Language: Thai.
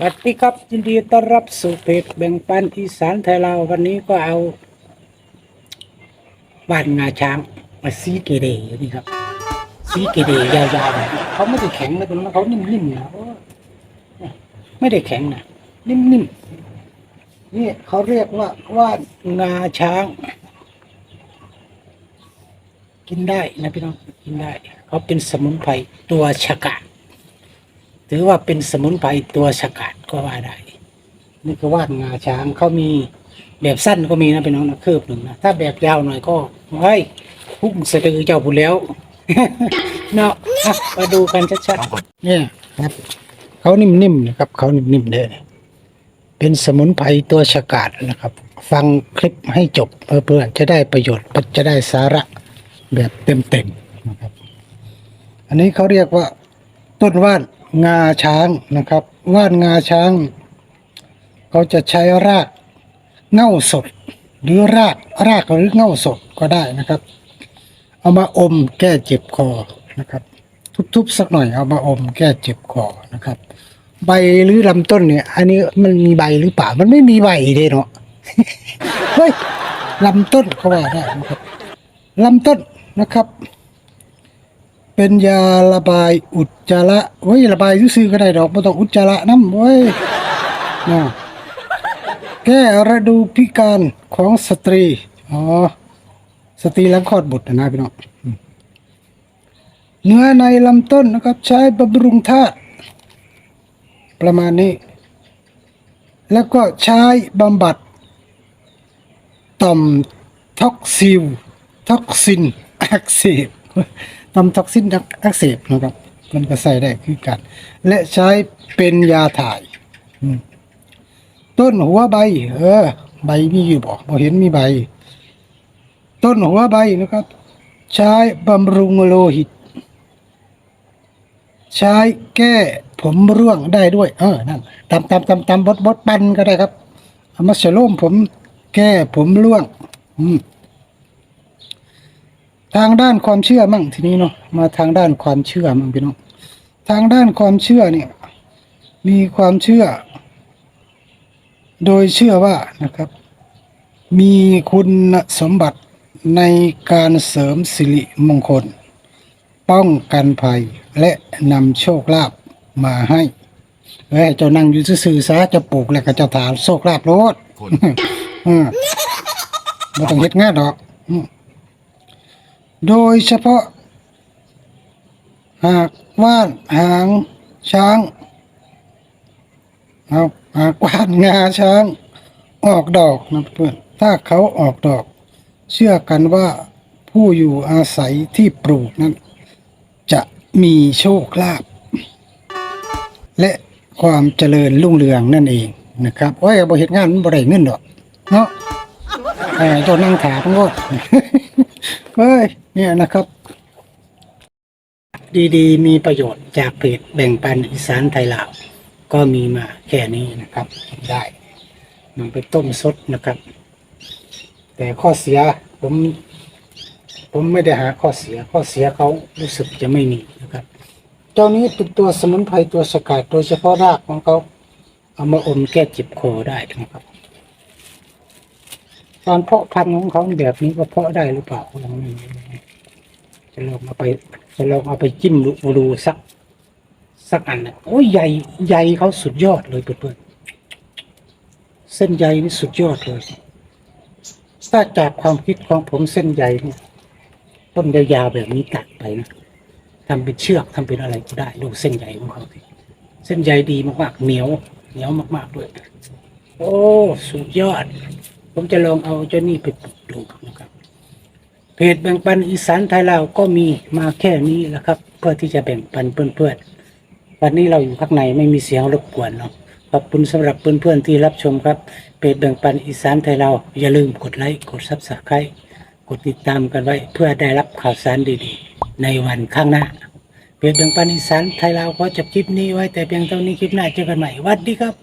สวัสดีครับยินดีต้อนรับสู่เพจแบ่งปันอีสานไทยเราวันนี้ก็เอาบ้านงาช้างมาซีเกเรนี่ครับ ซีเกเรยาวๆแบบนี้เขาไม่ได้แข็งนะตรงนั้นเขานิ่มๆนะไม่ได้แข็งนะนิ่มๆนี่เขาเรียกว่าว่านงาช้าง กินได้นะพี่น้องกินได้เขาเป็นสมุนไพรตัวฉกาจ ถือว่าเป็นสมุนไพรตัวฉกาจก็ว่าได้นี่คือว่านงาช้างเขามีแบบสั้นก็มีนะเป็นน้องนะคืบหนึ่งนะถ้าแบบยาวหน่อยก็เฮ้ยพุ่งสะดือเจ้าผู้แล้วเนาะอะมาดูกันชัดๆเนี่ยครับเขานิ่มๆนะครับเขานิ่มๆเลยเป็นสมุนไพรตัวฉกาจนะครับ ฟังคลิปให้จบเพื่อจะได้ประโยชน์จะได้สาระแบบเต็มๆนะครับ อันนี้เขาเรียกว่าต้นว่าน งาช้างนะครับ ว่านงาช้าง เขาจะใช้รากเง่าสด หรือรากรากหรือเง่าสดก็ได้นะครับ เอามาอมแก้เจ็บคอนะครับ ทุบๆสักหน่อยเอามาอมแก้เจ็บคอนะครับ ใบหรือลำต้นเนี่ย อันนี้มันมีใบหรือเปล่ามันไม่มีใบเลยเนาะเฮ้ยลำต้นเขาว่าได้นะครับลำต้นนะครับ เป็นยาระบายอุจจาระเว้ยระบายซื่อๆก็ได้ดอกไม่ต้องอุจจาระน้ำเว้ยนะแก้ระดูพิการของสตรี อ๋อ สตรีหลังคลอดบุตรนะพี่น้องเนื้อในลำต้นนะครับ ใช้บำรุงธาตุประมาณนี้ แล้วก็ใช้บำบัดต่อมท็อกซิลท็อกซินอักเสบ ต่อมท็อกซินอักเสบนะครับ มันก็ใส่ได้คือกัน และใช้เป็นยาถ่าย ต้นหัวใบ เออ ใบมีอยู่บ่บ่เห็นมีใบ ต้นหัวใบนะครับ ใช้บำรุงโลหิต ใช้แก้ผมร่วงได้ด้วย เออ นั่นตำตำตำตำบดบดปันก็ได้ครับเอามาสโลมผม แก้ผมร่วง อืม ทางด้านความเชื่อมั่งทีนี้เนาะมาทางด้านความเชื่อมั่งพี่น้องทางด้านความเชื่อเนี่ย มีความเชื่อ โดยเชื่อว่านะครับ มีคุณสมบัติในการเสริมสิริมงคล ป้องกันภัยและนำโชคลาภมาให้เฮ้ยเจ้านั่งอยู่ซื่อๆซะจะปลูกแล้วก็เจ้าถามโชคลาภโลดคนอืมไม่ต้องเฮ็ดงานดอกอืม โดยเฉพาะ หากว่านหางช้างเอาหากว่านงาช้าง ออกดอกนะเพื่อนถ้าเขาออกดอก เชื่อกันว่าผู้อยู่อาศัยที่ปลูกนั้น จะมีโชคลาภและความเจริญรุ่งเรืองนั่นเองนะครับโอ้ยบ่เฮ็ดงานมันบ่ได้เงินดอก เนาะเออตัวนั่งถามก็ เฮ้ย เนี่ยนะครับ ดีๆ มีประโยชน์จากเพจแบ่งปันอีสานไทยลาว ก็มีมาแค่นี้นะครับ ได้นำไปต้มสดนะครับ แต่ข้อเสียผม ผมไม่ได้หาข้อเสีย ข้อเสียเขารู้สึกจะไม่มีนะครับ เจ้านี้เป็นตัวสมุนไพรตัวสกัดโดยเฉพาะรากของเขาเอามาอมแก้เจ็บคอได้นะครับ ตอนเพาะพันธุ์ของเขาแบบนี้ก็เพาะได้หรือเปล่าจะลองเอาไปจะลองเอาไปจิ้มดูดูสักสักอันนะโอ้ยใหญ่ใหญ่เขาสุดยอดเลยเพื่อนๆเส้นใยนี่สุดยอดเลยถ้าจากความคิดของผมเส้นใยเนี่ยต้นยาวๆแบบนี้ตัดไปนะทำเป็นเชือกทำเป็นอะไรก็ได้ดูเส้นใยของเขาสิเส้นใยดีมากๆเหนียวเหนียวมาก ๆด้วย โอ้ สุดยอด ผมจะลองเอาเจ้านี่ไปปลูกดูนะครับเพจแบ่งปันอีสานไทยลาวก็มีมาแค่นี้แหละครับ เพื่อที่จะแบ่งปันเพื่อนๆวันนี้เราอยู่ข้างในไม่มีเสียงรบกวนเนาะขอบคุณสำหรับเพื่อนๆที่รับชมครับเพจแบ่งปันอีสานไทยลาวอย่าลืมกดไลค์กดซับสไครต์กดติดตามกันไว้ เพื่อได้รับข่าวสารดีๆ ในวันข้างหน้าเพจแบ่งปันอีสานไทยลาวขอจบคลิปนี้ไว้แต่เพียงเท่านี้คลิปหน้าเจอกันใหม่สวัสดีครับ